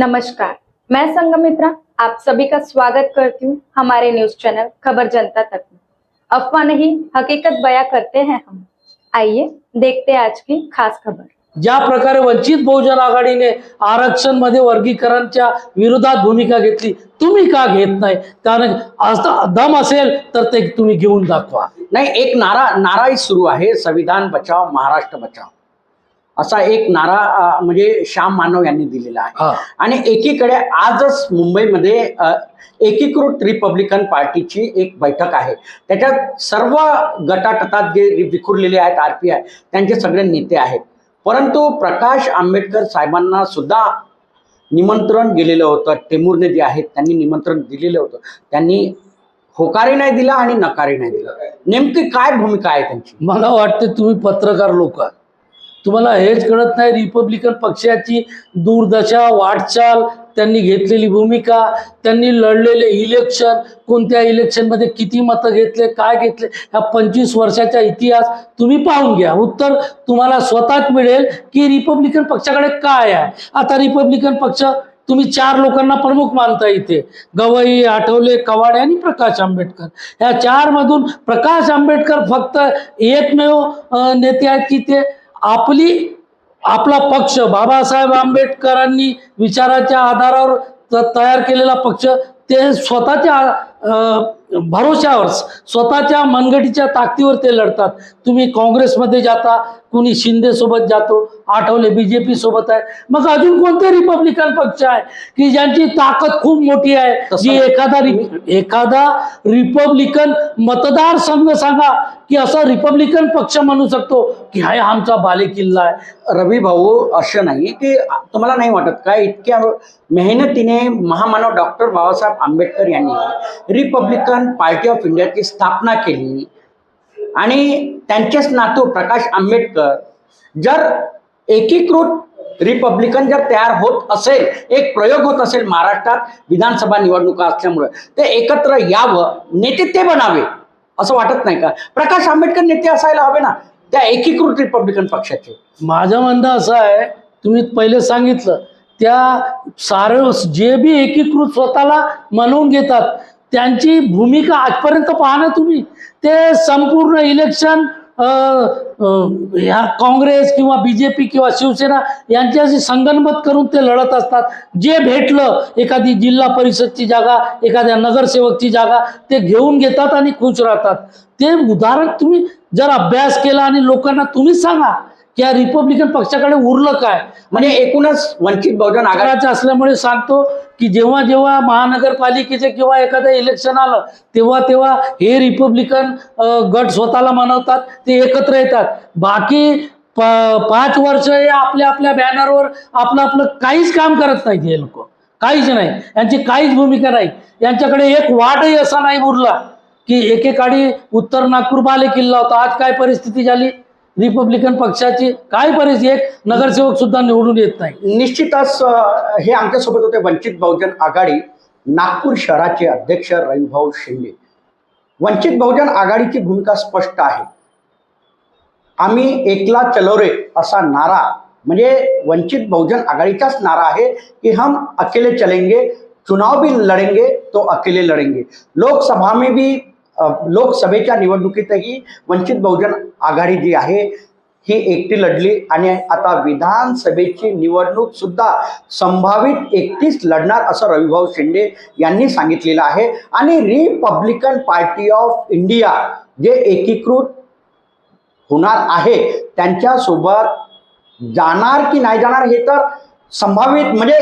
नमस्कार मैं संगमित्रा आप सभी का स्वागत करती हूँ हमारे न्यूज़ चैनल खबर जनता तक में। अफवाह नहीं हकीकत बयां करते हैं हम। आइए देखते हैं आज की खास खबर। ज्या प्रकारे वंचित बहुजन आघाडीने आरक्षण मध्ये वर्गीकरणच्या विरोधात भूमिका घेतली तुम्ही का घेत नाही? दम असेल तर ते तुम्ही घेऊन दाखवा. नाही एक नारा नाराही सुरू आहे. संविधान बचाव महाराष्ट्र बचाव. असा एक नारा म्हणजे श्याम मानव यांनी दिलेला आहे. आणि एकीकडे आजच मुंबईमध्ये एकीकृत रिपब्लिकन पार्टीची एक बैठक आहे. त्याच्यात सर्व गटाटटात जे विखुरलेले आहेत आर पी आय त्यांचे सगळे नेते आहेत. परंतु प्रकाश आंबेडकर साहेबांना सुद्धा निमंत्रण गेलेलं होतं. टेमूरने जे आहेत त्यांनी निमंत्रण दिलेलं होतं. त्यांनी होकारही नाही दिला आणि नकारही नाही दिला. नेमकी काय भूमिका आहे त्यांची? मला वाटते तुम्ही पत्रकार लोक आहात. तुम्हाला हेच कळत नाही रिपब्लिकन पक्षाची दुर्दशा वाटचाल त्यांनी घेतलेली भूमिका त्यांनी लढलेले इलेक्शन कोणत्या इलेक्शनमध्ये किती मतं घेतले काय घेतले ह्या पंचवीस वर्षाचा इतिहास तुम्ही पाहून घ्या. उत्तर तुम्हाला स्वतःच मिळेल की रिपब्लिकन पक्षाकडे काय आहे. आता रिपब्लिकन पक्ष तुम्ही चार लोकांना प्रमुख मानता इथे. गवई आठवले कवाडे आणि प्रकाश आंबेडकर. ह्या चार मधून प्रकाश आंबेडकर फक्त एकमेव नेते आहेत की ते आपली आपला पक्ष बाबासाहेब आंबेडकरांनी विचाराच्या आधारावर त- तयार केलेला पक्ष ते स्वतःच्या भरोश्यावर स्वतःच्या मनगटीच्या ताकदीवर ते लढतात. तुम्ही काँग्रेसमध्ये जाता कुणी शिंदे सोबत जातो आठवले बीजेपी सोबत आहे. मग अजून कोणते रिपब्लिकन पक्ष आहे की ज्यांची ताकद खूप मोठी आहे? जी एखादा रि- एखादा रिपब्लिकन मतदारसंघ सांगा की असा रिपब्लिकन पक्ष म्हणू शकतो की हा आमचा बालेकिल्ला आहे. रवी भाऊ असं नाही की तुम्हाला नाही वाटत का? इतक्या मेहनतीने महामानव डॉक्टर बाबासाहेब आंबेडकर यांनी रिपब्लिकन पार्टी ऑफ इंडियाची स्थापना केली. आणि त्यांचेच नातू प्रकाश आंबेडकर जर एकीकृत रिपब्लिकन जर तयार होत असेल एक प्रयोग होत असेल महाराष्ट्रात विधानसभा निवडणुका असल्यामुळे ते एकत्र यावं नेते ते बनावे असं वाटत नाही का? प्रकाश आंबेडकर नेते असायला हवे ना त्या एकीकृत रिपब्लिकन पक्षाचे. माझं म्हणणं असं आहे तुम्ही पहिले सांगितलं त्या सारं जे बी एकीकृत स्वतःला म्हणून घेतात त्यांची भूमिका आजपर्यंत पहा तुम्ही. ते संपूर्ण इलेक्शन ह्या काँग्रेस किंवा बी जे पी किंवा शिवसेना यांच्याशी संगनमत करून ते लढत असतात. जे भेटलं एखादी जिल्हा परिषदची जागा एखाद्या नगरसेवकची जागा ते घेऊन घेतात आणि खुश राहतात. ते उदाहरण तुम्ही जर अभ्यास केला आणि लोकांना तुम्हीच सांगा या रिपब्लिकन पक्षाकडे उरलं काय? म्हणजे एकूणच वंचित बहुजन आघाडीचं असल्यामुळे सांगतो की जेव्हा जेव्हा महानगरपालिकेचे किंवा एखादं इलेक्शन आलं तेव्हा तेव्हा हे रिपब्लिकन गट स्वतःला मनवतात ते एकत्र येतात. बाकी पाच वर्ष हे आपल्या आपल्या बॅनरवर आपलं आपलं काहीच काम करत नाहीत हे लोक. काहीच नाही. यांची काहीच भूमिका नाही. यांच्याकडे एक वाटही असा नाही उरला की एकेकाळी उत्तर नागपूर बाले किल्ला होता. आज काय परिस्थिती झाली? रिपब्लिकन पक्षाची काय परिस्थिती एक नगरसेवक सुद्धा निवडून येत नाही. निश्चितच अं, हे आमच्यासोबत होते वंचित बहुजन आघाडी नागपूर शहराचे अध्यक्ष रविभाऊ शिंदे. वंचित बहुजन आघाडीची भूमिका स्पष्ट आहे. आम्ही एकला चलो रे असा नारा म्हणजे वंचित बहुजन आघाडीचाच नारा आहे की हम अकेले चलेंगे चुनाव भी लडेंगे तो अकेले लढेंगे लोकसभा में भी लोकसभेच्या निवडणुकीतही वंचित बहुजन आघाडी जी आहे ही एकटी लढली आणि आता विधानसभेची निवडणूक सुद्धा संभावित एकटीच लढणार असं रविभाऊ शिंदे यांनी सांगितलेलं आहे. आणि रिपब्लिकन पार्टी ऑफ इंडिया जे एकीकृत होणार आहे त्यांच्यासोबत जाणार की नाही जाणार हे तर संभावित म्हणजे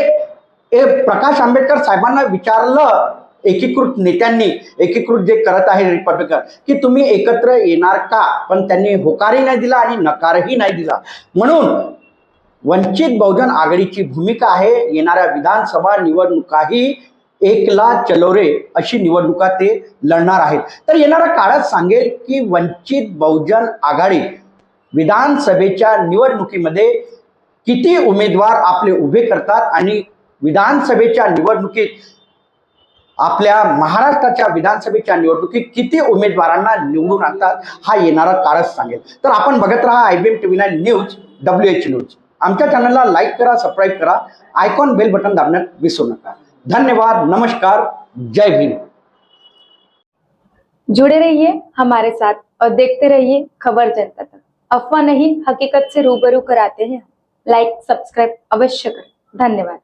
हे प्रकाश आंबेडकर साहेबांना विचारलं एकीकृत नेत्यांनी एकीकृत जे करत आहे रिपब्लिकन की तुम्ही एकत्र येणार का? पण त्यांनी होकारही नाही दिला आणि नकारही नाही दिला. म्हणून वंचित बहुजन आघाडीची भूमिका आहे येणाऱ्या विधानसभा निवडणुकाही एकला चलोरे अशी निवडणुका ते लढणार आहेत. तर येणाऱ्या काळात सांगेल की वंचित बहुजन आघाडी विधानसभेच्या निवडणुकीमध्ये किती उमेदवार आपले उभे करतात आणि विधानसभेच्या निवडणुकीत आपल्या महाराष्ट्राच्या विधानसभेच्या निवडणुकीत किती उमेदवारांना निवडून आणतात हा येणारा काळच सांगेल. तर आपण बघत राहा I B M T V nine news W H news. आमच्या चॅनलला लाईक करा सबस्क्राईब करा आयकॉन बेल बटन दाबण्यात विसरू नका. धन्यवाद नमस्कार जय भीम जुड़े रहिए हमारे साथ और देखते रहिए खबर जनता तक। अफवाह नहीं हकीकत से रूबरू कराते हैं लाइक सब्सक्राइब अवश्य करें। धन्यवाद।